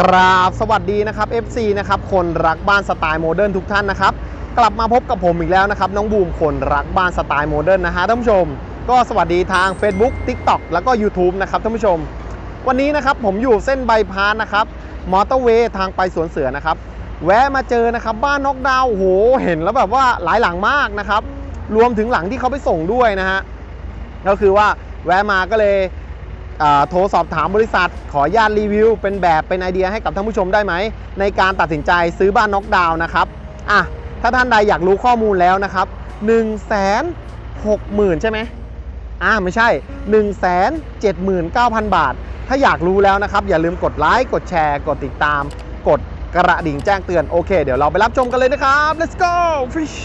กราบสวัสดีนะครับ FC นะครับคนรักบ้านสไตล์โมเดิร์นทุกท่านนะครับกลับมาพบกับผมอีกแล้วนะครับน้องบูมคนรักบ้านสไตล์โมเดิร์นนะฮะท่านผู้ชม ก็สวัสดีทาง Facebook TikTok แล้วก็ YouTube นะครับท่านผู้ชม วันนี้นะครับผมอยู่เส้นใบพานนะครับมอเตอร์เวย์ทางไปสวนเสือนะครับแวะมาเจอนะครับบ้านนอกดาวโหเห็นแล้วแบบว่าหลายหลังมากนะครับรวมถึงหลังที่เขาไปส่งด้วยนะฮะก็คือว่าแวะมาก็เลย โทรสอบถามบริษัท ขออนุญาตรีวิว เป็นแบบเป็นไอเดียให้กับท่านผู้ชมได้ไหม ในการตัดสินใจซื้อบ้านน็อกดาวน์นะครับอะถ้าท่านใดอยากรู้ข้อมูลแล้วนะครับ1 6 0 0 0 0 ใช่ไหมอ่าไม่ใช่ 1 7 9 0 0 0 บาท ถ้าอยากรู้แล้วนะครับ อย่าลืมกดไลค์กดแชร์ กดติดตาม กดกระดิ่งแจ้งเตือน โอเค เดี๋ยวเราไปรับชมกันเลยนะครับ let's go Fish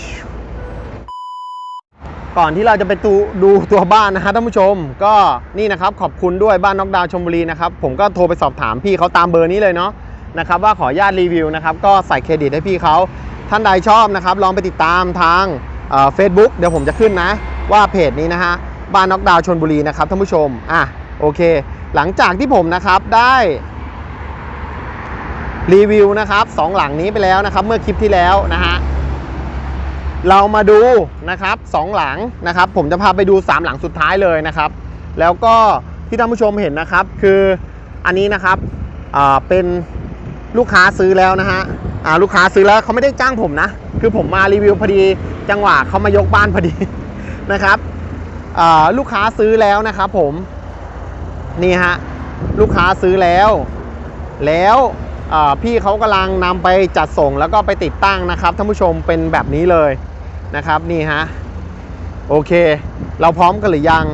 ก่อนที่เราจะไปดูดูตัวบ้านนะฮะท่านผู้ชม ก็นี่นะครับขอบคุณด้วยบ้านน็อกดาวน์ชมบุรีนะครับผมก็โทรไปสอบถามพี่เขาตามเบอร์นี้เลยเนาะนะครับว่าขออนุญาตรีวิวนะครับก็ใส่เครดิตให้พี่เขาท่านใดชอบนะครับลองไปติดตามทางเฟซบุ๊กเดี๋ยวผมจะขึ้นนะ ว่าเพจนี้นะฮะบ้านน็อกดาวน์ชนบุรีนะครับท่านผู้ชมอะโอเค หลังจากที่ผมนะครับได้รีวิวนะครับสองหลังนี้ไปแล้วนะครับเมื่อคลิปที่แล้วนะฮะ เรามาดูนะครับสองหลังนะครับ ผมจะพาไปดู 3 หลังสุดท้ายเลยนะครับ แล้วก็ที่ท่านผู้ชมเห็นนะครับ คืออันนี้นะครับเป็นลูกค้าซื้อแล้วนะฮะลูกค้าซื้อแล้วเขาไม่ได้จ้างผมนะ คือผมมารีวิวพอดีจังหวะเขามายกบ้านพอดีนะครับลูกค้าซื้อแล้วนะครับผมนี่ฮะลูกค้าซื้อแล้ว แล้ว พี่เขากำลังนำไปจัดส่งแล้วก็ไปติดตั้งนะครับท่านผู้ชมเป็นแบบนี้เลยนะครับนี่ฮะโอเค เราพร้อมกันหรือยัง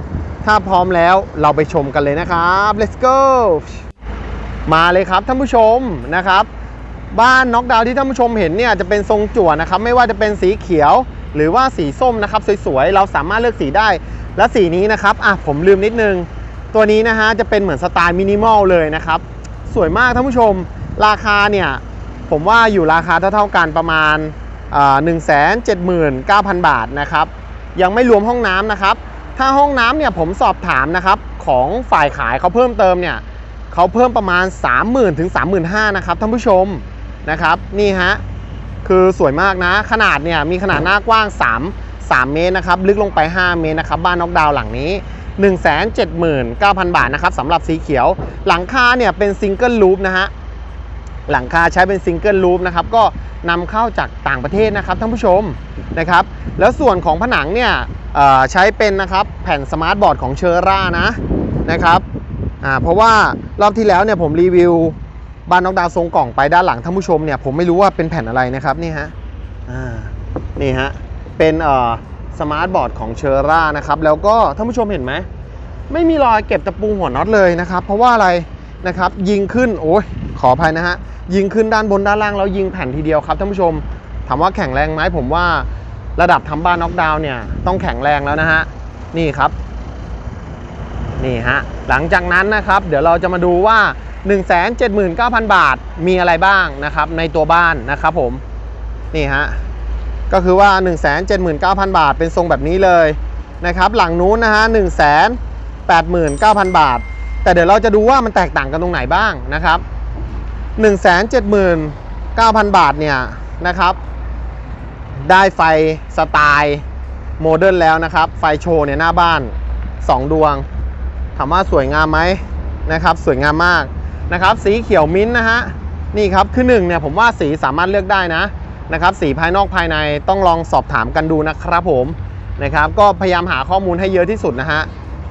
ถ้าพร้อมแล้วเราไปชมกันเลยนะครับ let's go มาเลยครับท่านผู้ชมนะครับบ้านน็อกดาวที่ท่านผู้ชมเห็นเนี่ยจะเป็นทรงจั่วนะครับไม่ว่าจะเป็นสีเขียวหรือว่าสีส้มนะครับสวยๆเราสามารถเลือกสีได้ และสีนี้นะครับอะผมลืมนิดนึง ตัวนี้นะฮะจะเป็นเหมือนสไตล์มินิมอลเลยนะครับ สวยมากท่านผู้ชม ราคาเนี่ยผมว่าอยู่ราคาเท่าๆกันประมาณหนึ่งแสนเจ็ดหมื่นเก้าพันบาทนะครับ ยังไม่รวมห้องน้ำนะครับ ถ้าห้องน้ำเนี่ยผมสอบถามนะครับของฝ่ายขายเขาเพิ่มเติมเนี่ยเขาเพิ่มประมาณ 30,000ถึง35,000นะครับท่านผู้ชมนะครับนี่ฮะคือสวยมากนะ ขนาดเนี่ยมีขนาดหน้ากว้าง 3 3 เมตรนะครับลึกลงไป 5 เมตรนะครับบ้านน็อกดาวน์หลังนี้ 179,000 บาทนะครับสำหรับสีเขียวหลังคาเนี่ยเป็นซิงเกิลลูปนะฮะ หลังคาใช้เป็นซิงเกิลลูปนะครับก็นำเข้าจากต่างประเทศนะครับท่านผู้ชมนะครับแล้วส่วนของผนังเนี่ยใช้เป็นนะครับแผ่นสมาร์ทบอร์ดของเชอร่านะนะครับเพราะว่ารอบที่แล้วเนี่ยผมรีวิวบ้านนอกดาวทรงกล่องไปด้านหลังท่านผู้ชมเนี่ยผมไม่รู้ว่าเป็นแผ่นอะไรนะครับนี่ฮะนี่ฮะเป็นสมาร์ทบอร์ดของเชอร่านะครับแล้วก็ท่านผู้ชมเห็นไหมไม่มีรอยเก็บตะปูหัวน็อตเลยนะครับ เพราะว่าอะไร นะครับยิงขึ้นโอ้ยขออภัยนะฮะยิงขึ้นด้านบนด้านล่างแล้วยิงแผ่นทีเดียวครับท่านผู้ชม ถามว่าแข็งแรงไหมผมว่าระดับทำบ้านน็อกดาวน์เนี่ยต้องแข็งแรงแล้วนะฮะนี่ครับนี่ฮะหลังจากนั้นนะครับ เดี๋ยวเราจะมาดูว่า 179,000 บาทมีอะไรบ้างนะครับในตัวบ้านนะครับผมนี่ฮะก็คือว่า 179,000 บาทเป็นทรงแบบนี้เลยนะครับหลังนู้นนะฮะ1 8 9 0 0 0 บาท แต่เดี๋ยวเราจะดูว่ามันแตกต่างกันตรงไหนบ้างนะครับ 179,000 บาทเนี่ยนะครับ ได้ไฟสไตล์โมเดิร์นแล้วนะครับ ไฟโชว์เนี่ยหน้าบ้าน 2 ดวง ถามว่าสวยงามไหมนะครับ สวยงามมากนะครับ สีเขียวมิ้นท์นะฮะนี่ครับคือหนึ่งเนี่ยผมว่าสีสามารถเลือกได้นะนะครับ สีภายนอกภายในต้องลองสอบถามกันดูนะครับผมนะครับ ก็พยายามหาข้อมูลให้เยอะที่สุดนะฮะ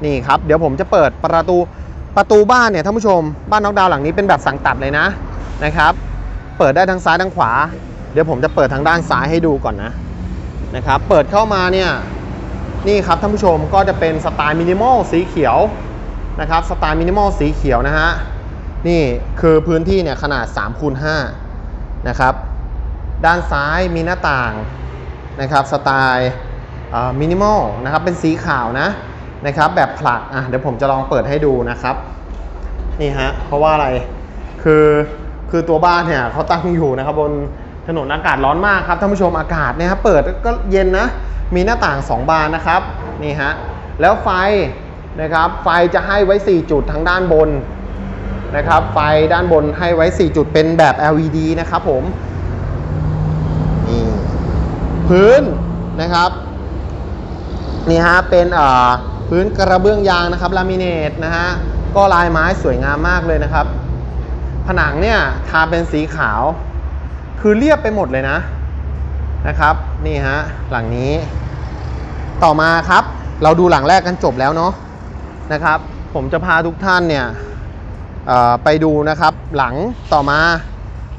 นี่ครับ เดี๋ยวผมจะเปิดประตู ประตูบ้านเนี่ยท่านผู้ชมบ้านน็อกดาวหลังนี้เป็นแบบสั่งตัดเลยนะนะครับ เปิดได้ทั้งซ้ายทั้งขวา เดี๋ยวผมจะเปิดทางด้านซ้ายให้ดูก่อนนะนะครับ เปิดเข้ามาเนี่ยนี่ครับท่านผู้ชมก็จะเป็นสไตล์มินิมอลสีเขียวนะครับสไตล์มินิมอลสีเขียวนะฮะนี่คือพื้นที่เนี่ยขนาด3คูณ5นะครับด้านซ้ายมีหน้าต่างนะครับสไตล์มินิมอลนะครับเป็นสีขาวนะ นะครับแบบผลักอะเดี๋ยวผมจะลองเปิดให้ดูนะครับนี่ฮะเพราะว่าอะไรคือคือตัวบ้านเนี่ยเขาตั้งอยู่นะครับบนถนนอากาศร้อนมากครับท่านผู้ชมอากาศเนี่ยครับเปิดก็เย็นนะมีหน้าต่าง 2 บานนะครับนี่ฮะแล้วไฟนะครับไฟจะให้ไว้ 4 จุดทางด้านบนนะครับไฟด้านบนให้ไว้ 4 จุดเป็นแบบ LED นะครับผมนี่พื้นนะครับนี่ฮะเป็นเอ่อ พื้นกระเบื้องยางนะครับลามิเนตนะฮะก็ลายไม้สวยงามมากเลยนะครับ ผนังเนี่ยทาเป็นสีขาว คือเรียบไปหมดเลยนะนะครับนี่ฮะหลังนี้ ต่อมาครับเราดูหลังแรกกันจบแล้วเนาะนะครับ ผมจะพาทุกท่านเนี่ยไปดูนะครับหลังต่อมา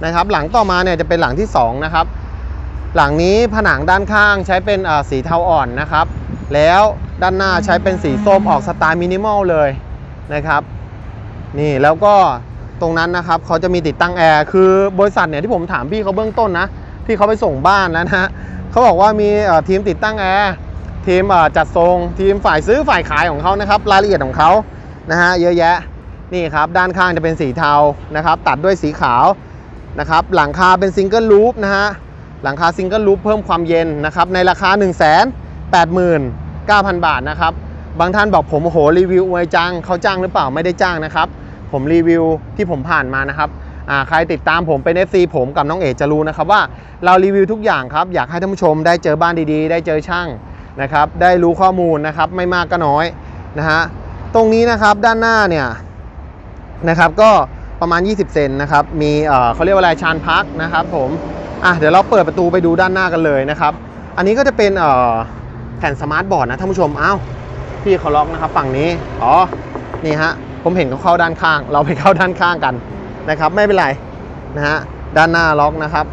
นะครับ หลังต่อมาเนี่ยจะเป็นหลังที่สองนะครับหลังนี้ผนังด้านข้างใช้เป็นสีเทาอ่อนนะครับ แล้ว ด้านหน้าใช้เป็นสีส้มออกสไตล์มินิมอลเลยนะครับ นี่แล้วก็ตรงนั้นนะครับเขาจะมีติดตั้งแอร์คือบริษัทเนี่ยที่ผมถามพี่เขาเบื้องต้นนะที่เขาไปส่งบ้านแล้วนะฮะเขาบอกว่ามีทีมติดตั้งแอร์ทีมจัดทรงทีมฝ่ายซื้อฝ่ายขายของเขานะครับ รายละเอียดของเขานะฮะเยอะแยะนี่ครับด้านข้างจะเป็นสีเทานะครับ ตัดด้วยสีขาวนะครับหลังคาเป็นซิงเกิลลูปนะฮะหลังคาซิงเกิลลูปเพิ่มความเย็นนะครับในราคา 1 8 9 0 0 0 9,000 บาทนะครับ บางท่านบอกผมโหรีวิวอวยจังเขาจ้างหรือเปล่าไม่ได้จ้างนะครับ ผมรีวิวที่ผมผ่านมานะครับใครติดตามผมเป็น FC ผมกับน้องเอกจะรู้นะครับว่าเรารีวิวทุกอย่างครับ อยากให้ท่านผู้ชมได้เจอบ้านดีๆ ได้เจอช่างนะครับ ได้รู้ข้อมูลนะครับไม่มากก็น้อยนะฮะตรงนี้นะครับด้านหน้าเนี่ยนะครับก็ประมาณ 20 เซนนะครับ มีเออเขาเรียกว่าอะไรชานพักนะครับผมอะเดี๋ยวเราเปิดประตูไปดูด้านหน้ากันเลยนะครับ อันนี้ก็จะเป็นเอ่อ ผ่นสมาร์ทบอร์ดนะท่านผู้ชมอ้าวพี่เขาล็อกนะครับฝั่งนี้อ๋อนี่ฮะผมเห็นเขาเข้าด้านข้าง เราไปเข้าด้านข้างกันนะครับ ไม่เป็นไรนะฮะด้านหน้าล็อกนะครับ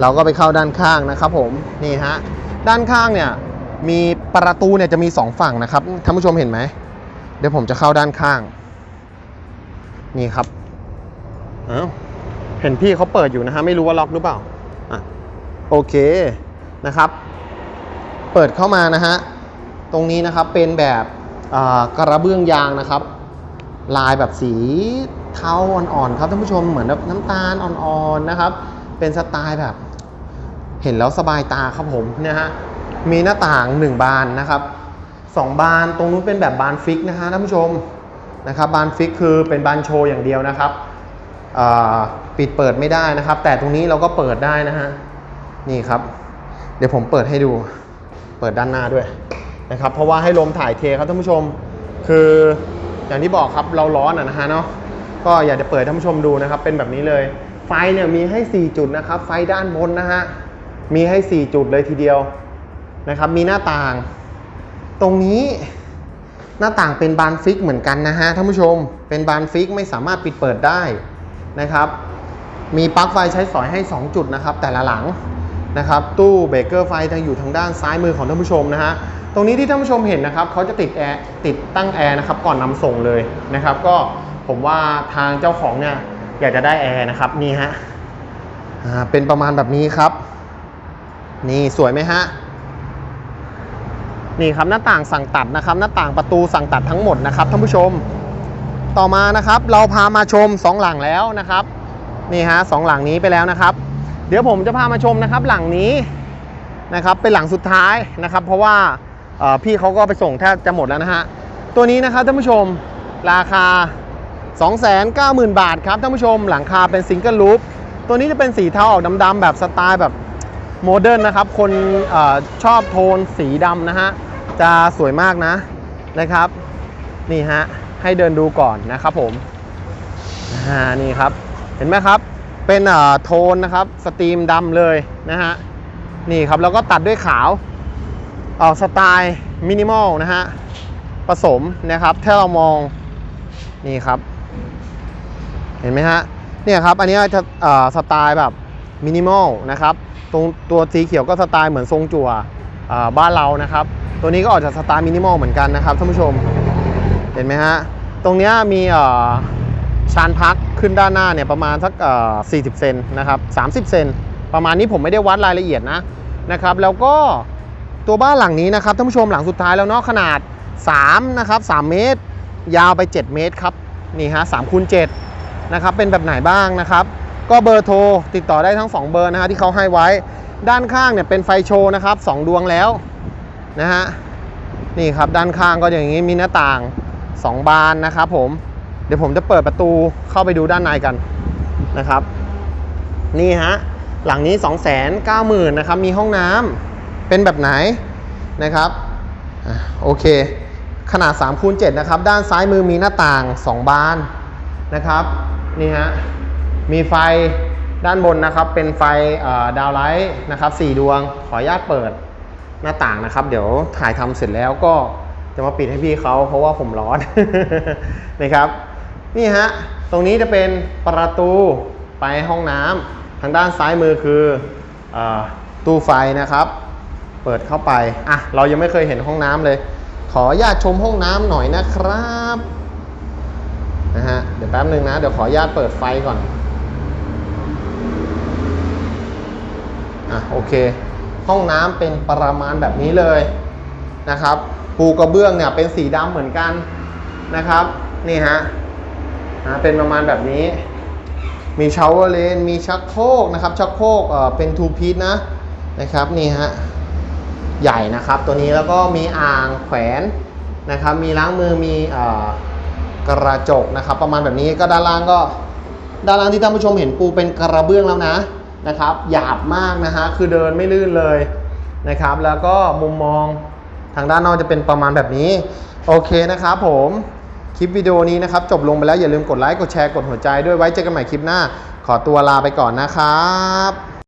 เราก็ไปเข้าด้านข้างนะครับผมนี่ฮะด้านข้างเนี่ยมีประตูเนี่ยจะมีสองฝั่งนะครับท่านผู้ชมเห็นไหมเดี๋ยวผมจะเข้าด้านข้าง นี่ครับอ้าวเห็นพี่เขาเปิดอยู่นะฮะไม่รู้ว่าล็อกหรือเปล่าอะโอเคนะครับ เปิดเข้ามานะฮะ ตรงนี้นะครับเป็นแบบกระเบื้องยางนะครับ ลายแบบสีเทาอ่อนๆครับท่านผู้ชมเหมือนแบบน้ำตาลอ่อนๆนะครับ เป็นสไตล์แบบ เห็นแล้วสบายตาครับผมเนี่ยฮะมีหน้าต่างหนึ่งบานนะครับสองบานตรงนู้นเป็นแบบบานฟิกนะฮะท่านผู้ชมนะครับบานฟิกคือเป็นบานโชว์อย่างเดียวนะครับปิดเปิดไม่ได้นะครับ แต่ตรงนี้เราก็เปิดได้นะฮะนี่ครับ เดี๋ยวผมเปิดให้ดู เปิดด้านหน้าด้วยนะครับเพราะว่าให้ลมถ่ายเทครับท่านผู้ชม คืออย่างที่บอกครับเราร้อนอะนะฮะเนาะก็อยากจะเปิดท่านผู้ชมดูนะครับเป็นแบบนี้เลย ไฟเนี่ยมีให้ 4 จุดนะครับ ไฟด้านบนนะฮะมีให้ 4 จุดเลยทีเดียวนะครับ มีหน้าต่าง ตรงนี้หน้าต่างเป็นบานฟิกเหมือนกันนะฮะท่านผู้ชม เป็นบานฟิกไม่สามารถปิดเปิดได้นะครับ มีปลั๊กไฟใช้สอยให้ 2 จุดนะครับ แต่ละหลัง นะครับตู้เบรกเกอร์ไฟทางอยู่ทางด้านซ้ายมือของท่านผู้ชมนะฮะตรงนี้ที่ท่านผู้ชมเห็นนะครับเขาจะติดแอร์ติดตั้งแอร์นะครับก่อนนำส่งเลยนะครับ ก็ผมว่าทางเจ้าของเนี่ยอยากจะได้แอร์นะครับนี่ฮะเป็นประมาณแบบนี้ครับ นี่สวยไหมฮะนี่ครับหน้าต่างสั่งตัดนะครับ หน้าต่างประตูสั่งตัดทั้งหมดนะครับท่านผู้ชม ต่อมานะครับ เราพามาชมสองหลังแล้วนะครับ นี่ฮะสองหลังนี้ไปแล้วนะครับ เดี๋ยวผมจะพามาชมนะครับหลังนี้นะครับเป็นหลังสุดท้ายนะครับ เพราะว่าพี่เขาก็ไปส่งแทบจะหมดแล้วนะฮะตัวนี้นะครับท่านผู้ชมราคา 290,000 บาทครับท่านผู้ชมหลังคาเป็นซิงเกิลลูปตัวนี้จะเป็นสีเทาออกดำๆแบบสไตล์แบบโมเดิร์นนะครับ คนออชอบโทนสีดำนะฮะจะสวยมากนะนะครับ นี่ฮะให้เดินดูก่อนนะครับผมอ่านี่ครับเห็นไหมครับ เป็นเอ่อโทนนะครับสตรีมดำเลยนะฮะนี่ครับแล้วก็ตัดด้วยขาวออกสไตล์มินิมอลนะฮะผสมนะครับถ้าเรามองนี่ครับ เห็นไหมฮะเนี่ยครับอันนี้จะเอ่อสไตล์แบบมินิมอลนะครับตรงตัวสีเขียวก็สไตล์เหมือนทรงจั่วอ่าบ้านเรานะครับ ตัวนี้ก็ออกจากสไตล์มินิมอลเหมือนกันนะครับท่านผู้ชมเห็นไหมฮะตรงเนี้ยมีเอ่อชานพัก ขึ้นด้านหน้าเนี่ยประมาณสักเอ่อ40 เซนนะครับ30 เซนประมาณนี้ผมไม่ได้วัดรายละเอียดนะนะครับ แล้วก็ตัวบ้านหลังนี้นะครับท่านผู้ชมหลังสุดท้ายแล้วเนาะขนาด3นะครับ3เมตร ยาวไป 7 เมตรครับนี่ฮะ3คูณ7นะครับเป็นแบบไหนบ้างนะครับ ก็เบอร์โทรติดต่อได้ทั้ง 2 เบอร์นะฮะที่เขาให้ไว้ด้านข้างเนี่ยเป็นไฟโชว์นะครับ2ดวงแล้วนะฮะนี่ครับด้านข้างก็อย่างนี้มีหน้าต่าง 2 บานนะครับผม ดี๋ยวผมจะเปิดประตูเข้าไปดูด้านในกันนะครับ นี่ฮะหลังนี้ 2 9 0 0 0 0นะครับมีห้องน้ำเป็นแบบไหนนะครับอโอเค ขนาด3คูณ7นะครับ ด้านซ้ายมือมีหน้าต่าง 2 บานนะครับ นี่ฮะ มีไฟด้านบนนะครับ เป็นไฟดาวไลท์นะครับ4ดวง ขออนุญาตเปิดหน้าต่างนะครับ เดี๋ยวถ่ายทำเสร็จแล้วก็จะมาปิดให้พี่เขาเพราะว่าผมร้อนนะครับ นี่ฮะ ตรงนี้จะเป็นประตูไปห้องน้ำทางด้านซ้ายมือคืออตู้ไฟนะครับ เปิดเข้าไป อะ เรายังไม่เคยเห็นห้องน้ำเลย ขออนุญาตชมห้องน้ำหน่อยนะครับนะฮะ เดี๋ยวแป๊บหนึ่งนะ เดี๋ยวขออนุญาตเปิดไฟก่อน อะ โอเค ห้องน้ำเป็นประมาณแบบนี้เลยนะครับ ปูกระเบื้องเนี่ยเป็นสีดำเหมือนกันนะครับ นี่ฮะ นะเป็นประมาณแบบนี้ มีชาวเวอร์เลนมีชักโครกนะครับ ชักโครกเอ่อเป็นทูพี e นะนะครับนี่ฮะใหญ่นะครับ ตัวนี้แล้วก็มีอ่างแขวนนะครับ มีล้างมือมีอกระจกนะครับ ประมาณแบบนี้ก็ด้านล่างก็ด้านล่างที่ท่านผู้ชมเห็นปูเป็นกระเบื้องแล้วนะนะครับ หยาบมากนะฮะคือเดินไม่ลื่นเลยนะครับ แล้วก็มุมมองทางด้านนอกจะเป็นประมาณแบบนี้ โอเคนะครับผม คลิปวิดีโอนี้นะครับจบลงไปแล้วอย่าลืมกดไลค์กดแชร์กดหัวใจด้วยไว้เจอกันใหม่คลิปหน้า ขอตัวลาไปก่อนนะครับ